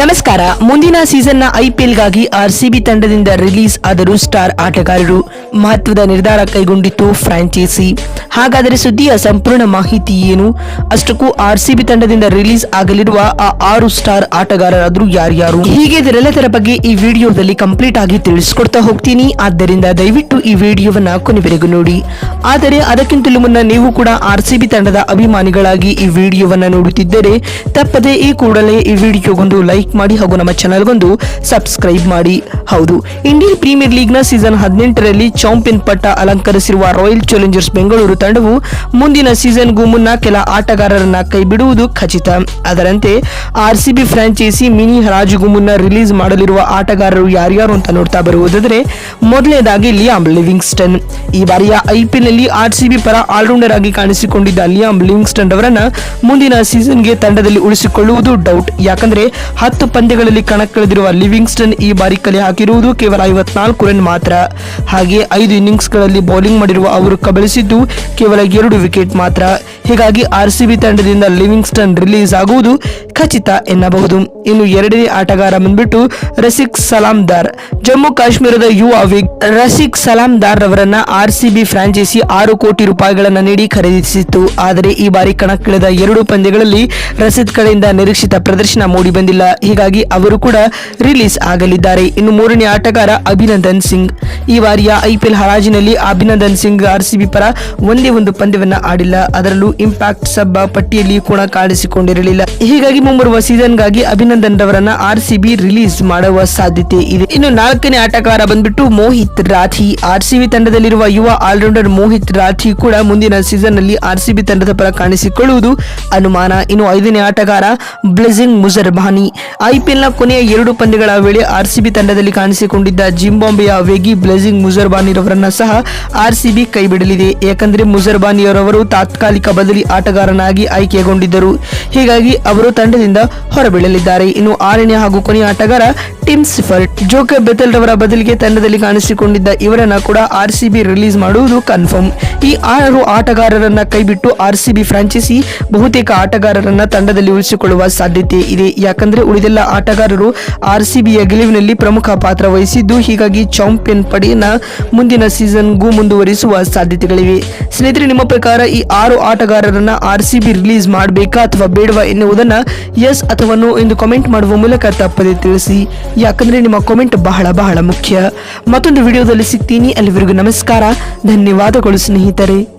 ನಮಸ್ಕಾರ. ಮುಂದಿನ ಸೀಸನ್ನ ಐಪಿಎಲ್ಗಾಗಿ ಆರ್ಸಿಬಿ ತಂಡದಿಂದ ರಿಲೀಸ್ ಆದರು ಸ್ಟಾರ್ ಆಟಗಾರರು ಮಹತ್ವದ ನಿರ್ಧಾರ ಕೈಗೊಂಡಿತ್ತು ಫ್ರಾಂಚೈಸಿ. ಹಾಗಾದರೆ ಸುದ್ದಿಯ ಸಂಪೂರ್ಣ ಮಾಹಿತಿ ಏನು? ಅಷ್ಟಕ್ಕೂ ಆರ್ಸಿಬಿ ತಂಡದಿಂದ ರಿಲೀಸ್ ಆಗಲಿರುವ ಆ ಆರು ಸ್ಟಾರ್ ಆಟಗಾರರಾದರೂ ಯಾರ್ಯಾರು? ಹೀಗೆ ಇದರೆಲ್ಲದರ ಬಗ್ಗೆ ಈ ವಿಡಿಯೋದಲ್ಲಿ ಕಂಪ್ಲೀಟ್ ಆಗಿ ತಿಳಿಸ್ಕೊಡ್ತಾ ಹೋಗ್ತೀನಿ. ಆದ್ದರಿಂದ ದಯವಿಟ್ಟು ಈ ವಿಡಿಯೋವನ್ನ ಕೊನೆವರೆಗೂ ನೋಡಿ. ಆದರೆ ಅದಕ್ಕಿಂತಲೂ ಮುನ್ನ ನೀವು ಕೂಡ ಆರ್ಸಿಬಿ ತಂಡದ ಅಭಿಮಾನಿಗಳಾಗಿ ಈ ವಿಡಿಯೋವನ್ನ ನೋಡುತ್ತಿದ್ದರೆ ತಪ್ಪದೆ ಈ ಕೂಡಲೇ ಈ ವಿಡಿಯೋಗೊಂದು ಲೈಕ್ ಮಾಡಿ ಹಾಗೂ ನಮ್ಮ ಚಾನಲ್ಗೊಂದು ಸಬ್ಸ್ಕ್ರೈಬ್ ಮಾಡಿ. ಹೌದು, ಇಂಡಿಯನ್ ಪ್ರೀಮಿಯರ್ ಲೀಗ್ನ ಸೀಸನ್ ಹದಿನೆಂಟರಲ್ಲಿ ಚಾಂಪಿಯನ್ ಪಟ್ಟ ಅಲಂಕರಿಸಿರುವ ರಾಯಲ್ ಚಾಲೆಂಜರ್ಸ್ ಬೆಂಗಳೂರು ತಂಡವು ಮುಂದಿನ ಸೀಸನ್ಗೂ ಮುನ್ನ ಕೆಲ ಆಟಗಾರರನ್ನ ಕೈಬಿಡುವುದು ಖಚಿತ. ಅದರಂತೆ, ಆರ್ಸಿಬಿ ಫ್ರಾಂಚೈಸಿ ಮಿನಿ ಹರಾಜುಗೂ ಮುನ್ನ ರಿಲೀಸ್ ಮಾಡಲಿರುವ ಆಟಗಾರರು ಯಾರ್ಯಾರು ಅಂತ ನೋಡ್ತಾ ಬರುವುದಾದರೆ, ಮೊದಲನೇದಾಗಿ ಲಿಯಾಮ್ ಲಿವಿಂಗ್ಸ್ಟನ್. ಈ ಬಾರಿಯ ಐಪಿಎಲ್ನಲ್ಲಿ ಆರ್ಸಿಬಿ ಪರ ಆಲ್ರೌಂಡರ್ ಆಗಿ ಕಾಣಿಸಿಕೊಂಡಿದ್ದ ಲಿಯಾಮ್ ಲಿವಿಂಗ್ಸ್ಟನ್ ಅವರನ್ನ ಮುಂದಿನ ಸೀಸನ್ಗೆ ತಂಡದಲ್ಲಿ ಉಳಿಸಿಕೊಳ್ಳುವುದು ಡೌಟ್. ಯಾಕಂದ್ರೆ, ಹತ್ತು ಪಂದ್ಯಗಳಲ್ಲಿ ಕಣಕ್ಕಿಳಿದಿರುವ ಲಿವಿಂಗ್ಸ್ಟನ್ ಈ ಬಾರಿ ಕಲೆ ಹಾಕಿರುವುದು ಕೇವಲ ಐವತ್ನಾಲ್ಕು ರನ್ ಮಾತ್ರ. ಹಾಗೆ ಐದು ಇನ್ನಿಂಗ್ಸ್ಗಳಲ್ಲಿ ಬೌಲಿಂಗ್ ಮಾಡಿರುವ ಅವರು ಕಬಳಿಸಿದ್ದು ಕೇವಲ ಎರಡು ವಿಕೆಟ್ ಮಾತ್ರ. ಹೀಗಾಗಿ ಆರ್ಸಿಬಿ ತಂಡದಿಂದ ಲಿವಿಂಗ್ಸ್ಟನ್ ರಿಲೀಸ್ ಆಗುವುದು ಖಚಿತ ಎನ್ನಬಹುದು. ಇನ್ನು ಎರಡನೇ ಆಟಗಾರ ಬಂದ್ಬಿಟ್ಟು ರಸಿಕ್ ಸಲಾಮ್ದಾರ್. ಜಮ್ಮು ಕಾಶ್ಮೀರದ ಯುವ ವಿಗ್ ರಸಿಕ್ ಸಲಾಮ್ದಾರ್ ರವರನ್ನ ಆರ್ಸಿಬಿ ಫ್ರಾಂಚೈಸಿ ಆರು ಕೋಟಿ ರೂಪಾಯಿಗಳನ್ನು ನೀಡಿ ಖರೀದಿಸಿತ್ತು. ಆದರೆ ಈ ಬಾರಿ ಕಣಕ್ಕಿಳಿದ ಎರಡು ಪಂದ್ಯಗಳಲ್ಲಿ ರಸಿದ್ ಕಡೆಯಿಂದ ನಿರೀಕ್ಷಿತ ಪ್ರದರ್ಶನ ಮೂಡಿ ಬಂದಿಲ್ಲ. ಹೀಗಾಗಿ ಅವರು ಕೂಡ ರಿಲೀಸ್ ಆಗಲಿದ್ದಾರೆ. ಇನ್ನು ಮೂರನೇ ಆಟಗಾರ ಅಭಿನಂದನ್ ಸಿಂಗ್. ಈ ಬಾರಿಯ ಐಪಿಎಲ್ ಹರಾಜಿನಲ್ಲಿ ಅಭಿನಂದನ್ ಸಿಂಗ್ ಆರ್ಸಿಬಿ ಪರ ಒಂದೇ ಒಂದು ಪಂದ್ಯವನ್ನ ಆಡಿಲ್ಲ. ಅದರಲ್ಲೂ ಇಂಪ್ಯಾಕ್ಟ್ ಸಬ್ಬ ಪಟ್ಟಿಯಲ್ಲಿ ಕೂಡ ಕಾಣಿಸಿಕೊಂಡಿರಲಿಲ್ಲ. ಹೀಗಾಗಿ ಮುಂಬರುವ ಸೀಸನ್ಗಾಗಿ ಅಭಿನಂದನ್ ರವರನ್ನ ಆರ್ಸಿಬಿ ರಿಲೀಸ್ ಮಾಡುವ ಸಾಧ್ಯತೆ ಇದೆ. ಇನ್ನು ನಾಲ್ಕನೇ ಆಟಗಾರ ಬಂದ್ಬಿಟ್ಟು ಮೋಹಿತ್ ರಾಥಿ ಆರ್ಸಿಬಿ ತಂಡದಲ್ಲಿರುವ ಯುವ ಆಲ್ರೌಂಡರ್ ಮೋಹಿತ್ ರಾಥಿ ಕೂಡ ಮುಂದಿನ ಸೀಸನ್ನಲ್ಲಿ ಆರ್ಸಿಬಿ ತಂಡದ ಪರ ಕಾಣಿಸಿಕೊಳ್ಳುವುದು ಅನುಮಾನ. ಇನ್ನು ಐದನೇ ಆಟಗಾರ ಬ್ಲೆಸಿಂಗ್ ಮುಜರ್ಬಾನಿ ಐಪಿಎಲ್ನ ಕೊನೆಯ ಎರಡು ಪಂದ್ಯಗಳ ವೇಳೆ ಆರ್ಸಿಬಿ ತಂಡದಲ್ಲಿ ಕಾಣಿಸಿಕೊಂಡಿದ್ದ ಜಿಂಬಾಂಬೆಯ ವೇಗಿ ಬ್ಲೆಸಿಂಗ್ ಮುಜರ್ಬಾನಿ ರವರನ್ನ ಸಹ ಆರ್ಸಿಬಿ ಕೈಬಿಡಲಿದೆ. ಮುಜರ್ಬಾನಿ ಮುಜರ್ಬಾನಿಯವರವರು ತಾತ್ಕಾಲಿಕ ಬದಲಿ ಆಟಗಾರನಾಗಿ ಆಯ್ಕೆಗೊಂಡಿದ್ದರು. ಹೀಗಾಗಿ ಅವರು ತಂಡದಿಂದ ಹೊರಬೀಳಲಿದ್ದಾರೆ. ಇನ್ನು ಆರನೇ ಹಾಗೂ ಕೊನೆಯ ಆಟಗಾರ ಟಿಮ್ ಸಿಫರ್ಟ್ ಜೋಕರ್ ಬೆತಲ್ ರವರ ಬದಲಿಗೆ ತಂಡದಲ್ಲಿ ಕಾಣಿಸಿಕೊಂಡಿದ್ದ ಇವರನ್ನ ಕೂಡ ಆರ್ಸಿಬಿ ರಿಲೀಸ್ ಮಾಡುವುದು ಕನ್ಫರ್ಮ್. ಈ ಆರು ಆಟಗಾರರನ್ನ ಕೈಬಿಟ್ಟು ಆರ್ಸಿಬಿ ಫ್ರಾಂಚೈಸಿ ಬಹುತೇಕ ಆಟಗಾರರನ್ನ ತಂಡದಲ್ಲಿ ಉಳಿಸಿಕೊಳ್ಳುವ ಸಾಧ್ಯತೆ ಇದೆ. ಯಾಕಂದ್ರೆ ಉಳಿದೆಲ್ಲ ಆಟಗಾರರು ಆರ್ ಸಿ ಬಿಯ ಗೆಲುವಿನಲ್ಲಿ ಪ್ರಮುಖ ಪಾತ್ರ ವಹಿಸಿದ್ದು, ಹೀಗಾಗಿ ಚಾಂಪಿಯನ್ ಪಡೆಯನ್ನ ಮುಂದಿನ ಸೀಸನ್ಗೂ ಮುಂದುವರಿಸುವ ಸಾಧ್ಯತೆಗಳಿವೆ. ಸ್ನೇಹಿತರೆ, ನಿಮ್ಮ ಪ್ರಕಾರ ಈ ಆರು ಆಟಗಾರರನ್ನ ಬಿ ರಿಲೀಸ್ ಮಾಡಬೇಕಾ ಅಥವಾ ಬೇಡವಾ ಎನ್ನುವುದನ್ನ ಎಸ್ ಅಥವಾ ನೋ ಎಂದು ಕಾಮೆಂಟ್ ಮಾಡುವ ಮೂಲಕ ತಪ್ಪದೆ ತಿಳಿಸಿ. ಯಾಕಂದ್ರೆ ನಿಮ್ಮ ಕಾಮೆಂಟ್ ಬಹಳ ಬಹಳ ಮುಖ್ಯ. ಮತ್ತೊಂದು ವಿಡಿಯೋದಲ್ಲಿ ಸಿಗ್ತೀನಿ. ಅಲ್ಲಿವರೆಗೂ ನಮಸ್ಕಾರ. ಧನ್ಯವಾದಗಳು ಸ್ನೇಹಿತರೆ.